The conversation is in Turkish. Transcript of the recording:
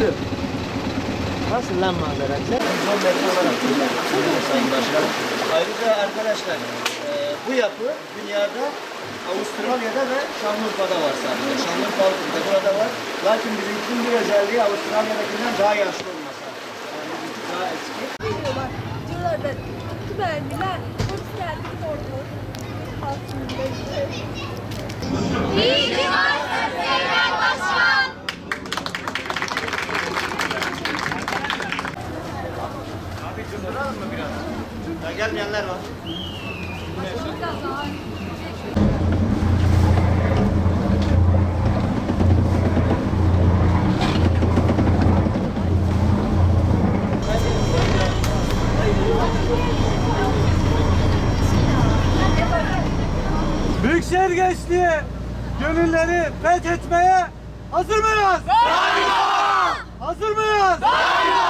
Tüh. Nasıl lan manzara? Son olarak kullanılıyor Sayın Başkanım. Ayrıca arkadaşlar e, bu yapı dünyada Avustralya'da ve Şanlıurfa'da var sadece. Şanlıurfa altında burada var. Lakin bizimkinin bir özelliği Avustralya'dakinden daha yaşlı olması. Yani bizimki daha eski. Geliyorlar. Diyorlar da güvenliler. Polis geldi orada. İşte. İyi ki Ya gelmeyenler var. Büyükşehir Gençliği gönülleri fethetmeye hazır mıyız? Daima! Hazır mıyız? Daima!